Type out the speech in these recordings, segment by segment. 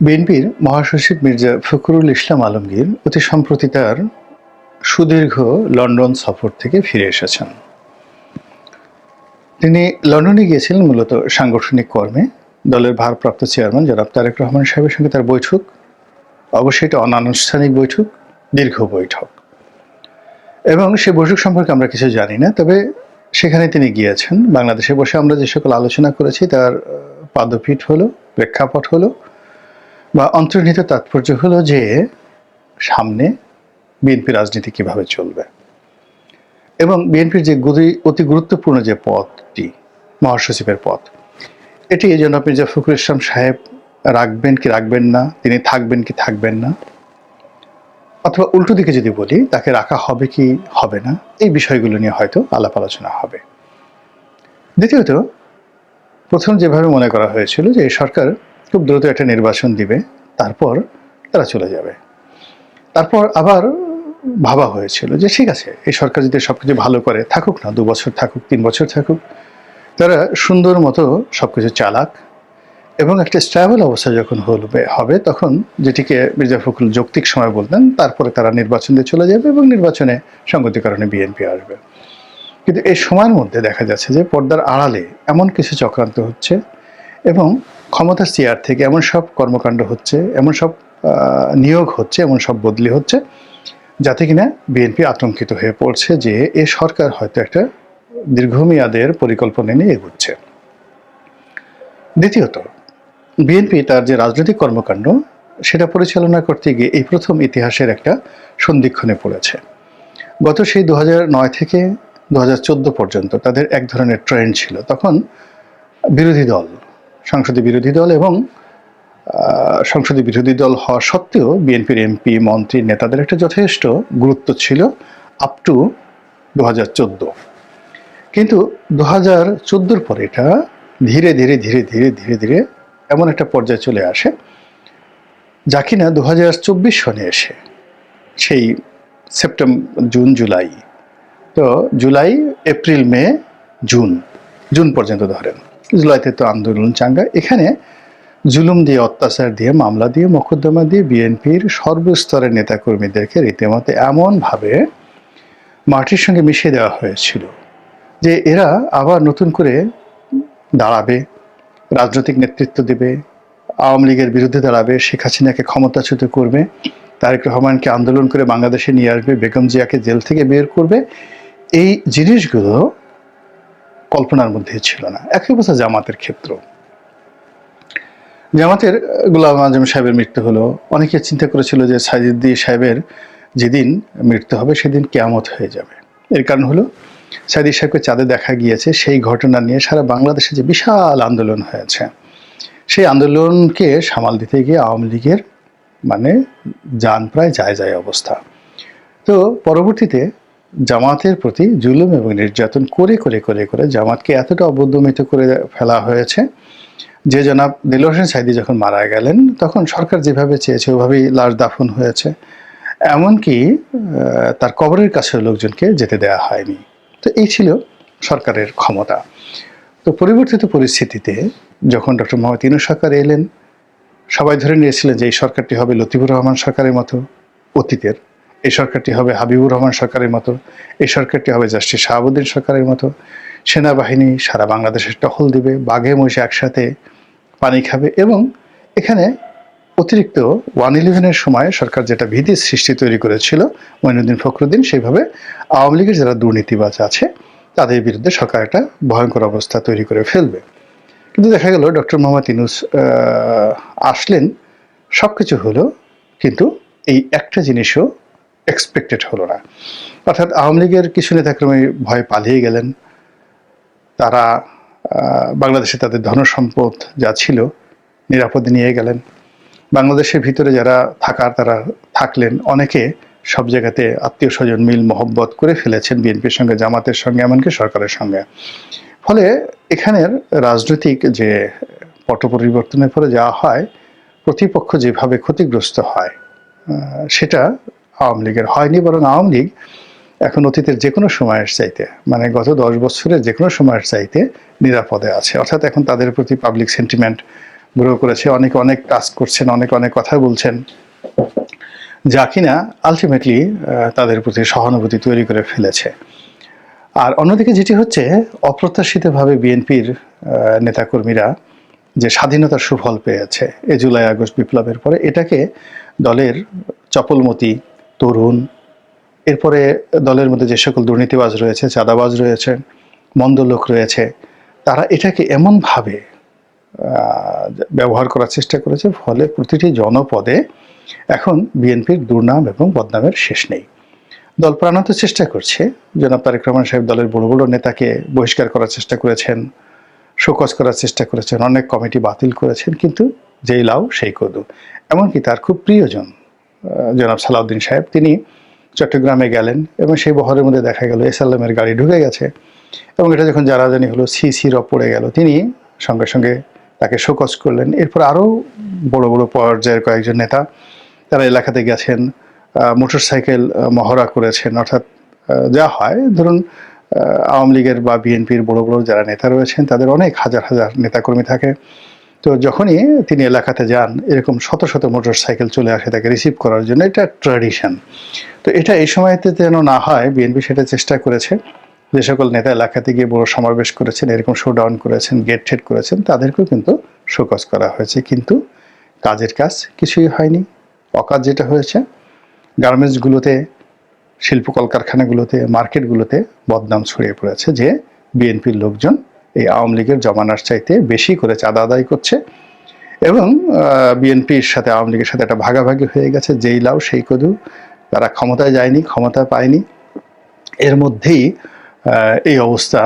বিএনপির মহাসচিব মির্জা ফখরুল ইসলাম আলমগীর অতি সম্প্রতি তার সুদীর্ঘ লন্ডন সফর থেকে ফিরে এসেছেন। তিনি লন্ডনে গিয়েছিলেন মূলত সাংগঠনিক কর্মে। দলের ভারপ্রাপ্ত চেয়ারম্যান জনাব তারেক রহমান সাহেবের সঙ্গে তার বৈঠক। অবশ্যই এটা অনানুষ্ঠানিক বৈঠক, দীর্ঘ বৈঠক। এবং সে বৈঠক সম্পর্কে আমরা কিছু জানি না, তবে সেখানে তিনি গিয়েছেন। বাংলাদেশে বসে আমরা যে সকল আলোচনা করেছি, তার পাদপীঠ হলো, প্রেক্ষাপট হলো বা অন্তর্নিহিত তাৎপর্য হলো যে সামনে বিএনপি রাজনীতি কীভাবে চলবে? এবং বিএনপির যে অতি গুরুত্বপূর্ণ যে পদটি মহাসচিবের পদ এটি এই জন্য মির্জা ফখরুল ইসলাম সাহেব রাখবেন কি রাখবেন না, তিনি থাকবেন কি থাকবেন না, অথবা উল্টো দিকে যদি বলি, তাকে রাখা হবে কি হবে না, এই বিষয়গুলো নিয়ে হয়তো আলাপ আলোচনা হবে। দ্বিতীয়ত, প্রথম যেভাবে মনে করা হয়েছিল যে সরকার খুব দ্রুত একটা নির্বাচন দিবে, তারপর তারা চলে যাবে। তারপর আবার ভাবা হয়েছিল যে ঠিক আছে, এই সরকার যদি সবকিছু ভালো করে থাকুক না, দু বছর থাকুক, তিন বছর থাকুক, তারা সুন্দর মতো সবকিছু চালাক এবং একটা স্ট্যাবল অবস্থা যখন হবে হবে, তখন যেটিকে মির্জা ফখরুল যৌক্তিক সময় বলতেন, তারপরে তারা নির্বাচন দিয়ে চলে যাবে এবং নির্বাচনে সঙ্গতি কারণে বিএনপি আসবে। কিন্তু এই সময়ের মধ্যে দেখা যাচ্ছে যে পর্দার আড়ালে এমন কিছু চক্রান্ত হচ্ছে এবং ক্ষমতার চেয়ার থেকে এমন সব কর্মকাণ্ড হচ্ছে, এমন সব নিয়োগ হচ্ছে, এমন সব বদলি হচ্ছে, যাতে কিনা বিএনপি আতঙ্কিত হয়ে পড়ছে যে এ সরকার হয়তো একটা দীর্ঘমেয়াদের পরিকল্পনা নিয়ে এগুচ্ছে। দ্বিতীয়ত, বিএনপি তার যে রাজনৈতিক কর্মকাণ্ড, সেটা পরিচালনা করতে গিয়ে এই প্রথম ইতিহাসের একটা সন্ধিক্ষণে পড়েছে। গত সেই দু নয় থেকে দু হাজার চোদ্দ পর্যন্ত তাদের এক ধরনের ট্রেন্ড ছিল। তখন বিরোধী দল সংসদে বিরোধী দল এবং আহ, সংসদে বিরোধী দল হওয়া সত্ত্বেও বিএনপির এমপি মন্ত্রী নেতাদের একটা যথেষ্ট গুরুত্ব ছিল আপ টু দু কিন্তু দু হাজার চোদ্দোর পরে এটা ধীরে ধীরে ধীরে ধীরে ধীরে ধীরে এমন একটা পর্যায়ে চলে আসে যা কিনা দু হাজার চব্বিশ সনে এসে সেই সেপ্টেম্বর জুন জুলাই। তো July April May June June পর্যন্ত ধরেন। জুলাইতে তো আন্দোলন চাঙ্গা। এখানে জুলুম দিয়ে, অত্যাচার দিয়ে, মামলা দিয়ে, মোকদ্দমা দিয়ে বিএনপির সর্বস্তরের নেতাকর্মীদেরকে রীতিমতো এমনভাবে মাটির সঙ্গে মিশিয়ে দেওয়া হয়েছিল যে এরা আবার নতুন করে দাঁড়াবে, রাজনৈতিক নেতৃত্ব দেবে, আওয়ামী লীগের বিরুদ্ধে দাঁড়াবে, শেখ হাসিনাকে ক্ষমতাচ্যুত করবে, তারেক রহমানকে আন্দোলন করে বাংলাদেশে নিয়ে আসবে, বেগম জিয়াকে জেল থেকে বের করবে। এই জিনিসগুলো কল্পনার মধ্যে ছিল না। একই অবস্থা জামাতের ক্ষেত্র। জামাতের গোলাম আজম সাহেবের মৃত্যু হলো। অনেকে চিন্তা করেছিল যে সাজিদ্দি সাহেবের যেদিন মৃত্যু হবে, সেদিন কেয়ামত হয়ে যাবে। এর কারণ হলো সাইদি সাহেবকে চাঁদে দেখা গিয়েছে, সেই ঘটনা নিয়ে সারা বাংলাদেশে যে বিশাল আন্দোলন হয়েছে। সেই আন্দোলনকে সামাল দিতে গিয়ে আওয়ামী লীগের মানে যান প্রায় যায় যায় অবস্থা। তো পরবর্তীতে জামাতের প্রতি জুলুম এবং নির্যাতন করে করে করে করে জামাতকে এতটা অবদমিত করে ফেলা হয়েছে যে জনাব দিল হোসেন সাইদি যখন মারা গেলেন, তখন সরকার যেভাবে চেয়েছে ওভাবেই লাশ দাফন হয়েছে। এমনকি তার কবরের কাছে লোকজনকে যেতে দেওয়া হয়নি। তো এই ছিল সরকারের ক্ষমতা। তো পরিবর্তিত পরিস্থিতিতে যখন ডক্টর মোহাম্মদ ইনু সরকার এলেন, সবাই ধরে নিয়েছিলেন যে এই সরকারটি হবে লতিফুর রহমান সরকারের মতো অতীতের এই সরকারটি হবে হাবিবুর রহমান সরকারের মতো, এই সরকারটি হবে জাস্টিস শাহাবুদ্দিন সরকারের মতো। সেনাবাহিনী সারা বাংলাদেশের টহল দিবে, বাঘে, মহিষে একসাথে পানি খাবে এবং এখানে অতিরিক্ত ওয়ান ইলেভেনের সময় সরকার যেটা ভীতি সৃষ্টি তৈরি করেছিল মঈনুদ্দিন ফখরুদ্দিন, সেইভাবে আওয়ামী লীগের যারা দুর্নীতিবাজ আছে, তাদের বিরুদ্ধে সরকার একটা ভয়ঙ্কর অবস্থা তৈরি করে ফেলবে। কিন্তু দেখা গেল, ডক্টর মোহাম্মদ ইনুস আসলেন সব কিছু হলো কিন্তু এই একটা জিনিসও এক্সপেক্টেড হলো না। অর্থাৎ আওয়ামী লীগের কিছু নেতাকর্মী ভয় পালিয়ে গেলেন। তারা বাংলাদেশে তাদের ধনসম্পদ যা ছিল নিরাপদে নিয়ে গেলেন। বাংলাদেশের ভিতরে যারা থাকার তারা থাকলেন, অনেকে সব জায়গাতে আত্মীয় স্বজন মিল মহব্বত করে ফেলেছেন বিএনপির সঙ্গে, জামাতের সঙ্গে, এমনকি সরকারের সঙ্গে। ফলে এখানের রাজনৈতিক যে পট পরিবর্তনের পরে যা হয়, প্রতিপক্ষ যেভাবে ক্ষতিগ্রস্ত হয় সেটা আওয়ামী লীগের হয়নি, বরং আওয়ামী লীগ এখন অতীতের যে কোনো সময়ের চাইতে মানে গত দশ বছরের যে কোনো সময়ের চাইতে নিরাপদে আছে। অর্থাৎ এখন তাদের প্রতি পাবলিক সেন্টিমেন্ট গ্রো করেছে, অনেক অনেক কাজ করছেন, অনেক অনেক কথা বলছেন। যা কিনা আলটিমেটলি তাদের প্রতি সহানুভূতি তৈরি করে ফেলেছে। আর অন্যদিকে যেটি হচ্ছে, অপ্রত্যাশিতভাবে বিএনপির নেতাকর্মীরা যে স্বাধীনতার সুফল পেয়েছে, এ জুলাই আগস্ট বিপ্লবের পরে, এটাকে দলের চপলমতি তরুণ, এরপরে দলের মধ্যে যে সকল দুর্নীতিবাজ রয়েছে, চাঁদাবাজ রয়েছে, মন্দ লোক রয়েছে, তারা এটাকে এমনভাবে ব্যবহার করার চেষ্টা করেছে, ফলে প্রতিটি জনপদে এখন বিএনপির দুর্নাম এবং বদনামের শেষ নেই। দল প্রাণান্ত চেষ্টা করছে। জনাব তারেক রহমান সাহেব দলের বড় বড় নেতাকে বহিষ্কার করার চেষ্টা করেছেন, শোকজ করার চেষ্টা করেছেন, অনেক কমিটি বাতিল করেছেন, কিন্তু যেই লাউ, সেই কদু। এমনকি তার খুব প্রিয়জন জনাব সালাউদ্দিন সাহেব। তিনি চট্টগ্রামে গেলেন এবং সেই বহরের মধ্যে দেখা গেল এসএলএমের গাড়ি ঢুকে গেছে এবং এটা যখন জানাজানি হলো, সি সি রব পড়ে গেল। তিনি সঙ্গে সঙ্গে তাকে শোকজ করলেন। এরপর আরও বড় বড় পর্যায়ের কয়েকজন নেতা তারা এলাকাতে গেছেন মোটর সাইকেল মহড়া করেছেন। অর্থাৎ যা হয়, ধরুন আওয়ামী লীগের বা বিএনপির বড় বড় যারা নেতা রয়েছেন, তাদের অনেক হাজার হাজার নেতাকর্মী থাকে। তো যখনই তিনি এলাকাতে যান, এরকম শত শত মোটর সাইকেল চলে আসে তাকে রিসিভ করার জন্য, এটা ট্র্যাডিশন তো এটা এই সময়তে যেন না হয় বিএনপি সেটা চেষ্টা করেছে। যে সকল নেতা এলাকাতে গিয়ে বড় সমাবেশ করেছেন, এরকম শোডাউন করেছেন গেট ঠেট করেছেন, তাদেরকেও কিন্তু শোকজ করা হয়েছে। কিন্তু কাজের কাজ কিছুই হয়নি। অকাজ যেটা হয়েছে, গার্মেন্টসগুলোতে শিল্প কলকারখানাগুলোতে মার্কেটগুলোতে বদনাম ছড়িয়ে পড়েছে যে বিএনপির লোকজন এই আওয়ামী লীগের জমানার চাইতে বেশি করে চাঁদা আদায় করছে এবং বিএনপির সাথে, আওয়ামী লীগের সাথে একটা ভাগাভাগি হয়ে গেছে, যেই লাউ সেই কদু। তারা ক্ষমতায় যায়নি, ক্ষমতা পায়নি। এর মধ্যেই এই অবস্থা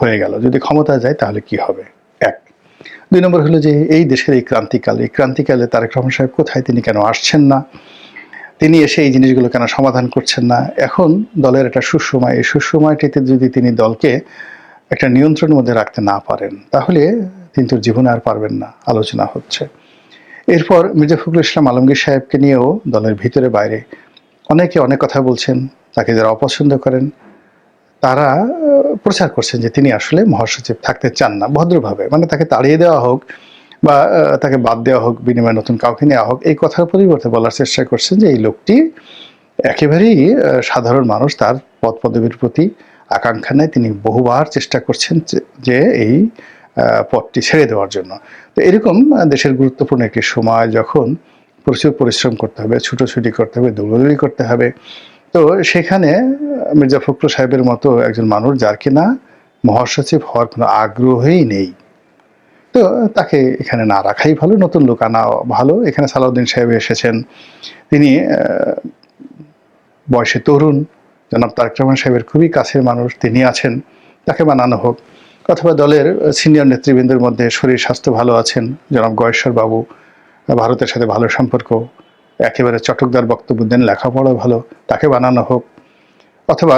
হয়ে গেল। যদি ক্ষমতায় যায়, তাহলে কি হবে? এক। দুই নম্বর হলো যে, এই দেশের এই ক্রান্তিকাল, এই ক্রান্তিকালে তারেক রহমান সাহেব কোথায়? তিনি কেন আসছেন না? তিনি এসে এই জিনিসগুলো কেন সমাধান করছেন না? এখন দলের একটা সুসময় এই সুসময়টিতে যদি তিনি দলকে একটা নিয়ন্ত্রণের মধ্যে রাখতে না পারেন, তাহলে তিনি তো জীবনে আর পারবেন না, আলোচনা হচ্ছে। এরপর মির্জা ফখরুল ইসলাম আলমগীর সাহেবকে নিয়েও দলের ভিতরে বাইরে অনেকে অনেক কথা বলছেন, তাকে যারা অপছন্দ করেন, তারা প্রচার করছেন যে তিনি আসলে মহাসচিব থাকতে চান না, ভদ্রভাবে মানে তাকে তাড়িয়ে দেওয়া হোক বা তাকে বাদ দেওয়া হোক, বিনিময়ে নতুন কাউকে নেওয়া হোক, এই কথার পরিবর্তে বলার চেষ্টা করছেন যে এই লোকটি একেবারেই সাধারণ মানুষ, তার পদ পদবীর প্রতি আকাঙ্ক্ষা নেয় তিনি বহুবার চেষ্টা করছেন যে- এই পথটি ছেড়ে দেওয়ার জন্য। তো এরকম দেশের গুরুত্বপূর্ণ একটি সময় যখন প্রচুর পরিশ্রম করতে হবে, ছুটোছুটি করতে হবে, দৌড়দৌড়ি করতে হবে, তো সেখানে মির্জা ফখরুল সাহেবের মতো একজন মানুষ যার কিনা মহাসচিব হওয়ার কোনো আগ্রহই নেই। তো তাকে এখানে না রাখাই ভালো, নতুন লোক আনা ভালো। এখানে সালাউদ্দিন সাহেব এসেছেন। তিনি বয়সে তরুণ। জনাব তারেক রহমান সাহেবের খুবই কাছের মানুষ, তিনি আছেন, তাকে বানানো হোক। অথবা দলের সিনিয়র নেতৃবৃন্দের মধ্যে শরীর, স্বাস্থ্য ভালো আছেন জনাব গয়েশ্বর বাবু, ভারতের সাথে ভালো সম্পর্ক, একেবারে চটকদার বক্তব্য দেন, লেখাপড়া ভালো, তাকে বানানো হোক। অথবা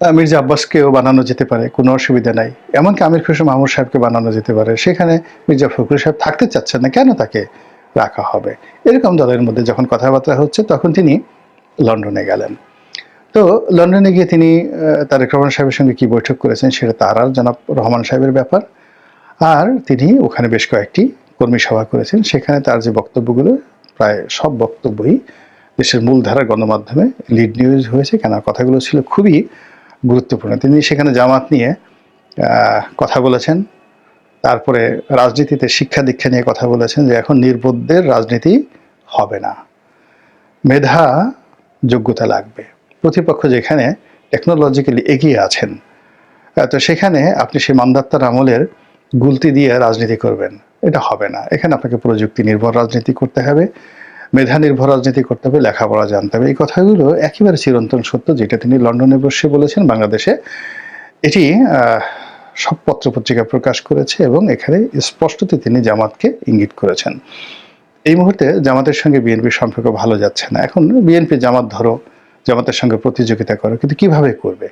মির্জা আব্বাসকেও বানানো যেতে পারে, কোনো অসুবিধা নাই। এমনকি আমির খুশি মাহমুদ সাহেবকে বানানো যেতে পারে, সেখানে মির্জা ফখরুল সাহেব থাকতে চাচ্ছেন না, কেন তাকে রাখা হবে? এরকম দলের মধ্যে যখন কথাবার্তা হচ্ছে, তখন তিনি লন্ডনে গেলেন। তো লন্ডনে গিয়ে তিনি তারেক রহমান সাহেবের সঙ্গে কি বৈঠক করেছেন সেটা তার আর জনাব রহমান সাহেবের ব্যাপার। আর তিনি ওখানে বেশ কয়েকটি কর্মী সভা করেছেন। সেখানে তার যে বক্তব্যগুলো, প্রায় সব বক্তব্যই দেশের মূলধারার গণমাধ্যমে লিড নিউজ হয়েছে। কেন কথাগুলো ছিল খুবই গুরুত্বপূর্ণ। তিনি সেখানে জামাত নিয়ে কথা বলেছেন। তারপরে রাজনীতিতে শিক্ষা দীক্ষা নিয়ে কথা বলেছেন যে এখন নির্বোধদের রাজনীতি হবে না। মেধা যোগ্যতা লাগবে। প্রতিপক্ষ যেখানে টেকনোলজিক্যালি এগিয়ে আছেন তো সেখানে আপনি সেই মান্দাত্তার আমলের গুলতি দিয়ে রাজনীতি করবেন। এটা হবে না। এখানে আপনাকে প্রযুক্তি নির্ভর রাজনীতি করতে হবে মেধা নির্ভর রাজনীতি করতে হবে, লেখাপড়া জানতে হবে। এই কথাগুলো একেবারে চিরন্তন সত্য যেটা তিনি লন্ডনে বসে বলেছেন বাংলাদেশে। এটি সব পত্রপত্রিকা প্রকাশ করেছে এবং এখানে স্পষ্টত তিনি জামাতকে ইঙ্গিত করেছেন। এই মুহূর্তে জামাতের সঙ্গে বিএনপির সম্পর্ক ভালো যাচ্ছে না। এখন বিএনপি জামাত ধরো জামাতের সঙ্গে প্রতিযোগিতা করো, কিন্তু কীভাবে করবে?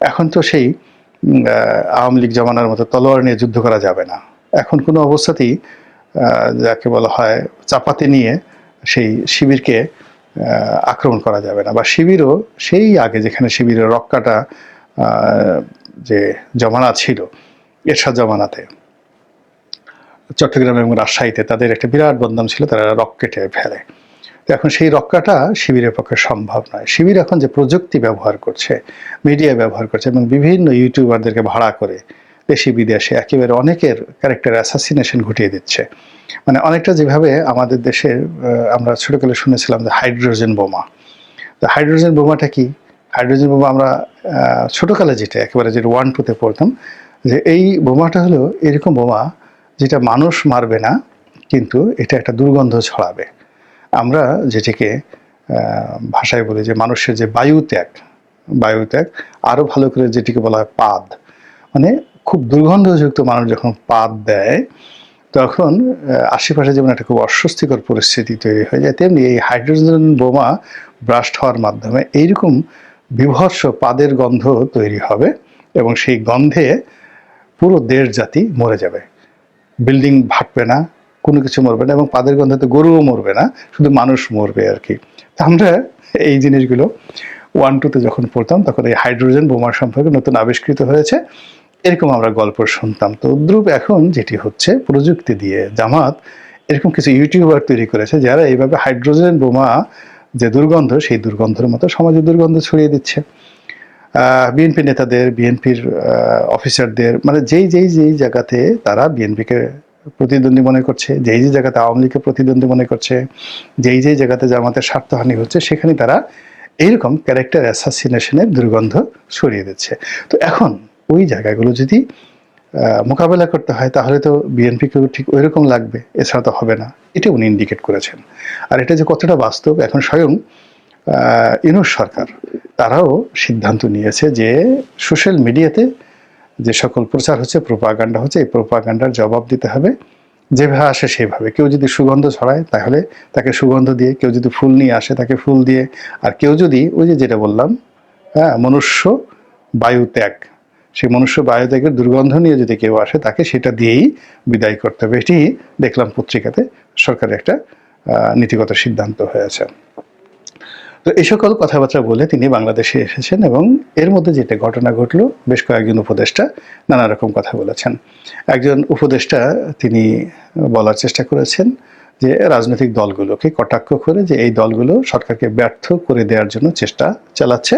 এখন তো সেই আওয়ামী লীগ জমানার মতো তলোয়ার নিয়ে যুদ্ধ করা যাবে না। এখন কোনো অবস্থাতেই যাকে বলা হয় চাপাতি নিয়ে সেই শিবিরকে আক্রমণ করা যাবে না। বা শিবিরও সেই আগে যেখানে শিবিরের রক্কাটা যে জমানা ছিল, এরশাদ জমানাতে, চট্টগ্রাম এবং রাজশাহীতে তাদের একটা বিরাট বদনাম ছিল, তারা রক কেটে ফেলে। তো এখন সেই রক্ষাটা শিবিরের পক্ষে সম্ভব নয়। শিবির এখন যে প্রযুক্তি ব্যবহার করছে, মিডিয়া ব্যবহার করছে এবং বিভিন্ন ইউটিউবারদেরকে ভাড়া করে দেশি বিদেশে একেবারে অনেকের ক্যারেক্টার অ্যাসাসিনেশন ঘটিয়ে দিচ্ছে। মানে অনেকটা যেভাবে আমাদের দেশে আমরা ছোটকালে শুনেছিলাম যে হাইড্রোজেন বোমা। তো হাইড্রোজেন বোমাটা কি? হাইড্রোজেন বোমা আমরা ছোটোকালে যেটা একেবারে যেটা ওয়ান টুতে পড়তাম, যে এই বোমাটা হলো এরকম বোমা যেটা মানুষ মারবে না, কিন্তু এটা একটা দুর্গন্ধ ছড়াবে। আমরা যেটিকে ভাষায় বলি যে মানুষের যে বায়ুত্যাগ বায়ুত্যাগ আরও ভালো করে যেটিকে বলা হয় পাদ। মানে খুব দুর্গন্ধযুক্ত মানুষ যখন পাদ দেয়, তখন আশেপাশে যেমন একটা খুব অস্বস্তিকর পরিস্থিতি তৈরি হয়ে যায়, তেমনি এই হাইড্রোজেন বোমা ব্রাস্ট হওয়ার মাধ্যমে এইরকম বিভৎস পাদের গন্ধ তৈরি হবে এবং সেই গন্ধে পুরো দেশ জাতি মরে যাবে। বিল্ডিং ভাটবে না কোনো কিছু মরবে না এবং পাদের গন্ধে তো গরুও মরবে না, শুধু মানুষ মরবে আর কি। আমরা এই জিনিসগুলো ওয়ান টুতে যখন পড়তাম, তখন এই হাইড্রোজেন বোমার সম্পর্কে নতুন আবিষ্কৃত হয়েছে। এরকম আমরা গল্প শুনতাম। তো দ্রুপ এখন যেটি হচ্ছে প্রযুক্তি দিয়ে জামাত এরকম কিছু ইউটিউবার তৈরি করেছে যারা এইভাবে হাইড্রোজেন বোমা যে দুর্গন্ধ, সেই দুর্গন্ধের মতো সমাজে দুর্গন্ধ ছড়িয়ে দিচ্ছে। বিএনপি নেতাদের বিএনপির অফিসারদের মানে যেই যেই যেই জায়গাতে তারা বিএনপিকে প্রতিদ্বন্দ্বী মনে করছে, যেই যে জায়গাতে আওয়ামী লীগকে প্রতিদ্বন্দ্বী মনে করছে, যেই যেই জায়গাতে জামাতের স্বার্থহানি হচ্ছে, সেখানে তারা এইরকম ক্যারেক্টার অ্যাসাসিনেশনের দুর্গন্ধ ছড়িয়ে দিচ্ছে। তো এখন ওই জায়গাগুলো যদি মোকাবেলা করতে হয়, তাহলে তো বিএনপিকেও ঠিক ওই রকম লাগবে, এছাড়া তো হবে না। এটা উনি ইন্ডিকেট করেছেন। আর এটা যে কতটা বাস্তব, এখন স্বয়ং ইউনুস সরকার, তারাও সিদ্ধান্ত নিয়েছে যে সোশ্যাল মিডিয়াতে যে সকল প্রচার হচ্ছে প্রোপাগান্ডা হচ্ছে, এই প্রোপাগান্ডার জবাব দিতে হবে। যেভাবে আসে সেভাবে। কেউ যদি সুগন্ধ ছড়ায়, তাহলে তাকে সুগন্ধ দিয়ে, কেউ যদি ফুল নিয়ে আসে, তাকে ফুল দিয়ে। আর কেউ যদি, ওই যে যেটা বললাম হ্যাঁ মনুষ্য বায়ু ত্যাগ, সেই মনুষ্য বায়ু ত্যাগের দুর্গন্ধ নিয়ে যদি কেউ আসে, তাকে সেটা দিয়েই বিদায় করতে হবে। এটি দেখলাম পত্রিকাতে সরকারের একটা নীতিগত সিদ্ধান্ত হয়েছে। তো এই সকল কথাবার্তা বলে তিনি বাংলাদেশে এসেছেন এবং এর মধ্যে যেটা ঘটনা ঘটলো, বেশ কয়েকজন উপদেষ্টা নানা রকম কথা বলেছেন। একজন উপদেষ্টা তিনি বলার চেষ্টা করেছেন যে রাজনৈতিক দলগুলোকে কটাক্ষ করে যে এই দলগুলো সরকারকে ব্যর্থ করে দেওয়ার জন্য চেষ্টা চালাচ্ছে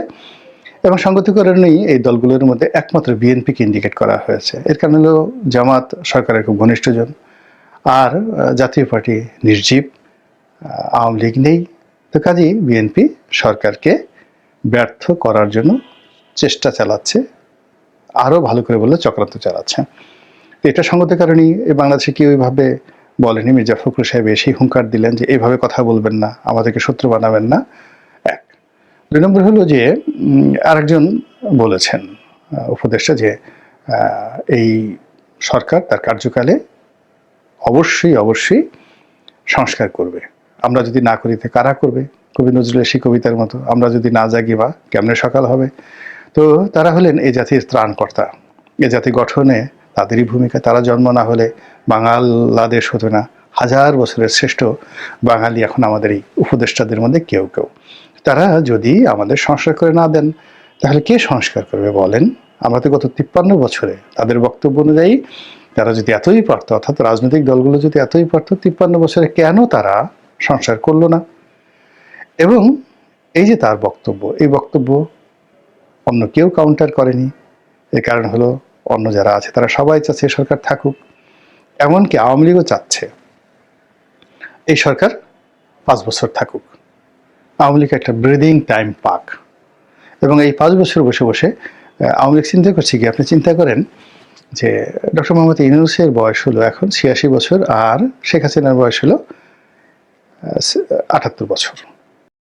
এবং সঙ্গতিকরণেই এই দলগুলোর মধ্যে একমাত্র বিএনপিকে ইন্ডিকেট করা হয়েছে। এর কারণ হলো জামাত সরকারের খুব ঘনিষ্ঠজন, আর জাতীয় পার্টি নির্জীব আওয়ামী লীগ নেই। তো কাজেই বিএনপি সরকারকে ব্যর্থ করার জন্য চেষ্টা চালাচ্ছে, আরও ভালো করে বললে চক্রান্ত চালাচ্ছে। এটা সঙ্গতের কারণেই বাংলাদেশে কেউ ওইভাবে বলেনি। মির্জা ফখরুল সাহেব এসেই হুঙ্কার দিলেন যে এইভাবে কথা বলবেন না, আমাদেরকে শত্রু বানাবেন না। এক। দুই নম্বর হলো যে আরেকজন বলেছেন উপদেষ্টা যে এই সরকার তার কার্যকালে অবশ্যই অবশ্যই সংস্কার করবে। আমরা যদি না করি, তো কারা করবে? কবি নজরুলের সেই কবিতার মতো, আমরা যদি না জাগি বা কেমনে সকাল হবে? তো তারা হলেন এই জাতির ত্রাণকর্তা। এ জাতি গঠনে তাদেরই ভূমিকা। তারা জন্ম না হলে বাংলাদেশ হতো না। হাজার বছরের শ্রেষ্ঠ বাঙালি এখন আমাদের এই উপদেষ্টাদের মধ্যে কেউ কেউ। তারা যদি আমাদের সংস্কার করে না দেন, তাহলে কে সংস্কার করবে বলেন? আমরা তো গত তিপ্পান্ন বছরে তাদের বক্তব্য অনুযায়ী তারা যদি এতই পারত, অর্থাৎ রাজনৈতিক দলগুলো যদি এতই পারত, তিপ্পান্ন বছরে কেন তারা সংস্কার করল না। এবং এই যে তার বক্তব্য, এই বক্তব্য অন্য কেউ কাউন্টার করেনি। এর কারণ হলো অন্য যারা আছে তারা সবাই চাচ্ছে সরকার থাকুক। এমনকি আওয়ামী লীগও চাচ্ছে এই সরকার পাঁচ বছর থাকুক। আওয়ামী লীগ একটা ব্রিদিং টাইম পাক। এবং এই পাঁচ বছর বসে বসে আওয়ামী লীগ চিন্তা করছে কি? আপনি চিন্তা করেন যে ডক্টর মোহাম্মদ ইউনুসের বয়স হলো এখন ছিয়াশি বছর আর শেখ হাসিনার বয়স হলো আটাত্তর বছর।